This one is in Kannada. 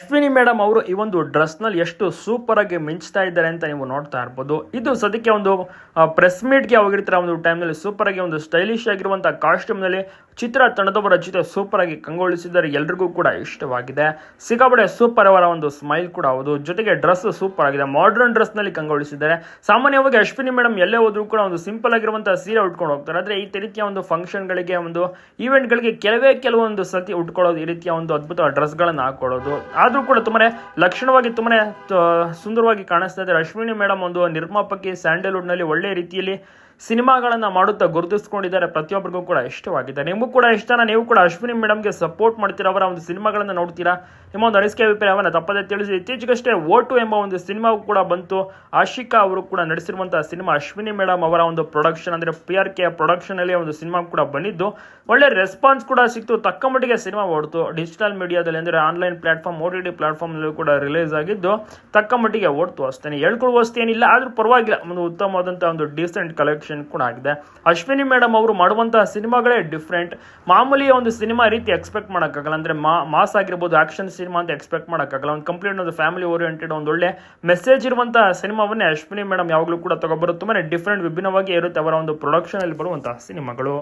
ಅಶ್ವಿನಿ ಮೇಡಮ್ ಅವರು ಈ ಒಂದು ಡ್ರೆಸ್ನಲ್ಲಿ ಎಷ್ಟು ಸೂಪರ್ ಆಗಿ ಮಿಂಚ್ತಾ ಇದ್ದಾರೆ ಅಂತ ನೀವು ನೋಡ್ತಾ ಇರ್ಬೋದು. ಇದು ಸದ್ಯಕ್ಕೆ ಒಂದು ಪ್ರೆಸ್ ಮೀಟ್ಗೆ ಹೋಗಿರ್ತಾರೆ ಒಂದು ಟೈಮ್ನಲ್ಲಿ ಸೂಪರ್ ಆಗಿ ಒಂದು ಸ್ಟೈಲಿಶ್ ಆಗಿರುವಂತಹ ಕಾಸ್ಟ್ಯೂಮ್ನಲ್ಲಿ ಚಿತ್ರ ತಂಡದವರ ಜೊತೆ ಸೂಪರ್ ಆಗಿ ಕಂಗೊಳಿಸಿದ್ದಾರೆ ಎಲ್ರಿಗೂ ಕೂಡ ಇಷ್ಟವಾಗಿದೆ. ಸಿಗಬಡೆ ಸೂಪರ್ ಅವರ ಒಂದು ಸ್ಮೈಲ್ ಕೂಡ ಹೌದು. ಜೊತೆಗೆ ಡ್ರೆಸ್ ಸೂಪರ್ ಆಗಿದೆ. ಮಾಡ್ರನ್ ಡ್ರೆಸ್ನಲ್ಲಿ ಕಂಗೊಳಿಸಿದ್ದಾರೆ ಸಾಮಾನ್ಯವಾಗಿ ಅಶ್ವಿನಿ ಮೇಡಮ್ ಎಲ್ಲೇ ಹೋದ್ರೂ ಕೂಡ ಒಂದು ಸಿಂಪಲ್ ಆಗಿರುವಂತಹ ಸೀರೆ ಉಟ್ಕೊಂಡು ಹೋಗ್ತಾರೆ. ಆದರೆ ಈ ರೀತಿಯ ಒಂದು ಫಂಕ್ಷನ್ಗಳಿಗೆ ಒಂದು ಈವೆಂಟ್ಗಳಿಗೆ ಕೆಲವೇ ಕೆಲವೊಂದು ಸತಿ ಉಟ್ಕೊಳ್ಳೋದು ಈ ರೀತಿಯ ಒಂದು ಅದ್ಭುತ ಡ್ರೆಸ್ಗಳನ್ನು ಹಾಕೊಳ್ಳೋದು ಆದರೂ ಕೂಡ ತುಂಬಾ ಲಕ್ಷಣವಾಗಿ ತುಂಬಾ ಸುಂದರವಾಗಿ ಕಾಣಿಸ್ತಾ ಇದ್ದಾರೆ ಅಶ್ವಿನಿ ಮೇಡಮ್ ಒಂದು ನಿರ್ಮಾಪಕಿ ಸ್ಯಾಂಡಲ್ವುಡ್ನಲ್ಲಿ ಒಳ್ಳೆಯ ರೀತಿಯಲ್ಲಿ ಸಿನಿಮಾಗಳನ್ನು ಮಾಡುತ್ತಾ ಗುರುತಿಸ್ಕೊಂಡಿದ್ದಾರೆ. ಪ್ರತಿಯೊಬ್ಬರಿಗೂ ಕೂಡ ಇಷ್ಟವಾಗಿದೆ. ನಿಮಗೂ ಕೂಡ ಇಷ್ಟನ ನೀವು ಕೂಡ ಅಶ್ವಿನಿ ಮೇಡಮ್ಗೆ ಸಪೋರ್ಟ್ ಮಾಡ್ತೀರಾ ಅವರ ಒಂದು ಸಿನಿಮಾಗಳನ್ನು ನೋಡ್ತೀರಾ? ನಿಮ್ಮ ಒಂದು ಅನಿಸಿಕೆ ಅಭಿಪ್ರಾಯವನ್ನು ತಪ್ಪದೇ ತಿಳಿಸಿ. ಇತ್ತೀಚೆಗಷ್ಟೇ ಓಟು ಎಂಬ ಒಂದು ಸಿನಿಮಾವು ಕೂಡ ಬಂತು. ಆಶಿಕಾ ಅವರು ಕೂಡ ನಡೆಸಿರುವಂತಹ ಸಿನಿಮಾ ಅಶ್ವಿನಿ ಮೇಡಮ್ ಅವರ ಒಂದು ಪ್ರೊಡಕ್ಷನ್ ಅಂದರೆ ಪಿ ಆರ್ ಕೆ ಪ್ರೊಡಕ್ಷನಲ್ಲಿ ಒಂದು ಸಿನಿಮಾ ಕೂಡ ಬಂದಿದ್ದು. ಒಳ್ಳೆ ರೆಸ್ಪಾನ್ಸ್ ಕೂಡ ಸಿಕ್ತು. ತಕ್ಕ ಮಟ್ಟಿಗೆ ಸಿನಿಮಾ ಓಡ್ತು. ಡಿಜಿಟಲ್ ಮೀಡಿಯಾದಲ್ಲಿ ಅಂದರೆ online platform O T T ಪ್ಲಾಟ್ಫಾರ್ಮ್ನಲ್ಲೂ ಕೂಡ ರಿಲೀಸ್ ಆಗಿದ್ದು ತಕ್ಕ ಮಟ್ಟಿಗೆ ಓಡ್ತು ಅಷ್ಟೇ ಹೇಳ್ಕೊಳ್ಳುವ ಅಷ್ಟೇನಿಲ್ಲ ಆದರೂ ಪರವಾಗಿಲ್ಲ. ಒಂದು ಉತ್ತಮವಾದಂಥ ಒಂದು ಡೀಸೆಂಟ್ ಕಲೆಕ್ಷನ್ ಕೂಡ ಆಗಿದೆ. ಅಶ್ವಿನಿ ಮೇಡಮ್ ಅವರು ಮಾಡುವಂತಹ ಸಿನಿಮಾಗಳೇ ಡಿಫ್ರೆಂಟ್ ಮಾಮೂಲಿ ಒಂದು ಸಿನಿಮಾ ರೀತಿ ಎಕ್ಸ್ಪೆಕ್ಟ್ ಮಾಡೋಕ್ಕಾಗಲ್ಲ. ಅಂದರೆ ಮಾಸ್ ಆಗಿರ್ಬೋದು ಆಕ್ಷನ್ ಸಿನಿಮಾ ಅಂತ ಎಕ್ಸ್ಪೆಕ್ಟ್ ಮಾಡೋಕ್ಕಾಗಲ್ಲ. ಒಂದು ಕಂಪ್ಲೀಟ್ ಒಂದು ಫ್ಯಾಮಿಲಿ ಓರಿಯೆಂಟೆಡ್ ಒಂದು ಒಳ್ಳೆ ಮೆಸೇಜ್ ಇರುವಂತಹ ಸಿನಿಮಾವನ್ನೇ ಅಶ್ವಿನಿ ಮೇಡಮ್ ಯಾವಾಗಲೂ ಕೂಡ ತಗೊಬರೋದು. ತುಂಬಾ ಡಿಫ್ರೆಂಟ್ ವಿಭಿನ್ನವಾಗಿ ಇರುತ್ತೆ ಅವರ ಒಂದು ಪ್ರೊಡಕ್ಷನಲ್ಲಿ ಬರುವಂತಹ ಸಿನಿಮಾಗಳು.